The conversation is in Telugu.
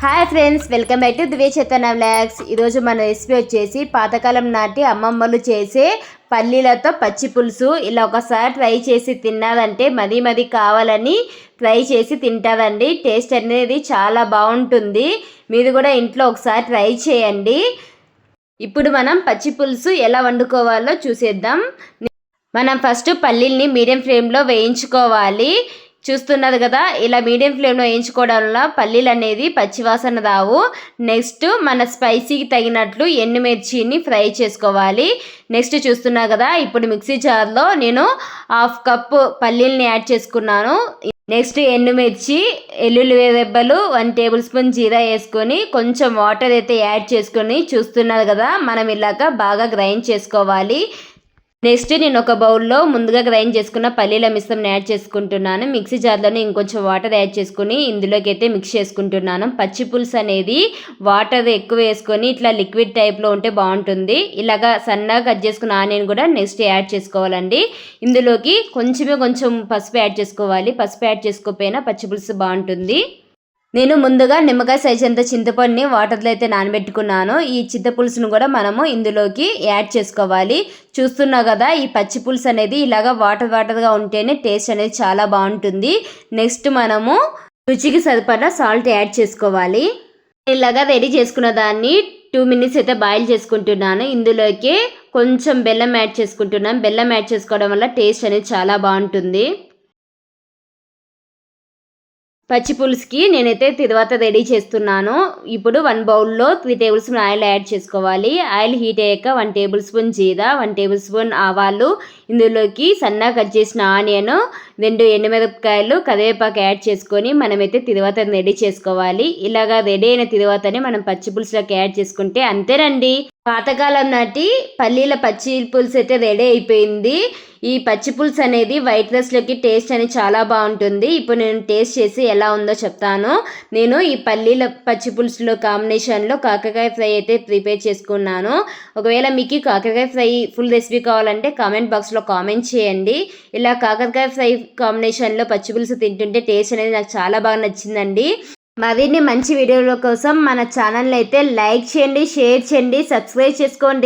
Hi friends welcome back to Divya vlogs. ఈరోజు మన రెసిపీ వచ్చేసి పాతకాలం నాటి అమ్మమ్మలు చేసే పల్లీలతో పచ్చి పులుసు. ఇలా ఒకసారి ట్రై చేసి తిన్నారంటే మది మది కావాలని ట్రై చేసి తింటారండి. టేస్ట్ అనేది చాలా బాగుంటుంది. మీరు కూడా ఇంట్లో ఒకసారి ట్రై చేయండి. ఇప్పుడు మనం పచ్చి పులుసు ఎలా వండుకోవాలో చూసేద్దాం. మనం ఫస్ట్ పల్లీల్ని మీడియం ఫ్లేమ్లో వేయించుకోవాలి. చూస్తున్నది కదా ఇలా మీడియం ఫ్లేమ్లో వేయించుకోవడం వల్ల పల్లీలు అనేది పచ్చివాసన రావు. నెక్స్ట్ మన స్పైసీకి తగినట్లు ఎండుమిర్చిని ఫ్రై చేసుకోవాలి. నెక్స్ట్ చూస్తున్నా కదా ఇప్పుడు మిక్సీ జార్లో నేను హాఫ్ కప్ పల్లీల్ని యాడ్ చేసుకున్నాను. నెక్స్ట్ ఎండుమిర్చి ఎల్లుల్లి రెబ్బలు వన్ టేబుల్ స్పూన్ జీరా వేసుకొని కొంచెం వాటర్ అయితే యాడ్ చేసుకొని చూస్తున్నారు కదా మనం ఇలాగ బాగా గ్రైండ్ చేసుకోవాలి. నెక్స్ట్ నేను ఒక బౌల్లో ముందుగా గ్రైండ్ చేసుకున్న పల్లీల మిశ్రమం యాడ్ చేసుకుంటున్నాను. మిక్సీ జార్లోనే ఇంకొంచెం వాటర్ యాడ్ చేసుకుని ఇందులోకి అయితే మిక్స్ చేసుకుంటున్నాను. పచ్చి పులుసు అనేది వాటర్ ఎక్కువ వేసుకొని ఇట్లా లిక్విడ్ టైప్లో ఉంటే బాగుంటుంది. ఇలాగా సన్నగా కట్ చేసుకున్న ఆనియన్ కూడా నెక్స్ట్ యాడ్ చేసుకోవాలండి. ఇందులోకి కొంచెమే కొంచెం పసుపు యాడ్ చేసుకోవాలి. పసుపు యాడ్ చేసుకోకపోయినా పచ్చి పులుసు బాగుంటుంది. నేను ముందుగా నిమ్మకాయ సైజ్ అంత చింతపండుని వాటర్లో అయితే నానబెట్టుకున్నాను. ఈ చింతపులుసును కూడా మనము ఇందులోకి యాడ్ చేసుకోవాలి. చూస్తున్నా కదా ఈ పచ్చి పులుసు అనేది ఇలాగా వాటర్ వాటర్గా ఉంటేనే టేస్ట్ అనేది చాలా బాగుంటుంది. నెక్స్ట్ మనము రుచికి సరిపడా సాల్ట్ యాడ్ చేసుకోవాలి. ఇలాగా రెడీ చేసుకున్న దాన్ని టూ మినిట్స్ అయితే బాయిల్ చేసుకుంటున్నాను. ఇందులోకి కొంచెం బెల్లం యాడ్ చేసుకుంటున్నాను. బెల్లం యాడ్ చేసుకోవడం వల్ల టేస్ట్ అనేది చాలా బాగుంటుంది. పచ్చి పులుసుకి నేనైతే తర్వాత రెడీ చేస్తున్నాను. ఇప్పుడు వన్ బౌల్లో three tablespoon oil add చేసుకోవాలి. ఆయిల్ హీట్ అయ్యాక వన్ టేబుల్ స్పూన్ జీరా వన్ టేబుల్ స్పూన్ ఆవాలు ఇందులోకి సన్నగా కట్ చేసిన ఆనియన్ రెండు ఎండుమిరపకాయలు కరివేపాకు యాడ్ చేసుకొని మనమైతే తిరువాత రెడీ చేసుకోవాలి. ఇలాగా రెడీ అయిన తిరువాతని మనం పచ్చి పులుసులోకి యాడ్ చేసుకుంటే అంతేనండి. పాతకాలం నాటి పల్లీల పచ్చి పులుసు అయితే రెడీ అయిపోయింది. ఈ పచ్చి పులుసు అనేది వైట్ రైస్లోకి టేస్ట్ అనేది చాలా బాగుంటుంది. ఇప్పుడు నేను టేస్ట్ చేసి ఎలా ఉందో చెప్తాను. నేను ఈ పల్లీల పచ్చి పులుసులో కాంబినేషన్లో కాకరకాయ ఫ్రై అయితే ప్రిపేర్ చేసుకున్నాను. ఒకవేళ మీకు కాకరకాయ ఫ్రై ఫుల్ రెసిపీ కావాలంటే కామెంట్ బాక్స్లో కామెంట్ చేయండి. ఇలా కాకరకాయ ఫ్రై కాంబినేషన్లో పచ్చి పులుసు తింటుంటే టేస్ట్ అనేది నాకు చాలా బాగా నచ్చిందండి. మరిన్ని మంచి వీడియోల కోసం మన ఛానల్ అయితే లైక్ చేయండి షేర్ చేయండి సబ్స్క్రైబ్ చేసుకోండి.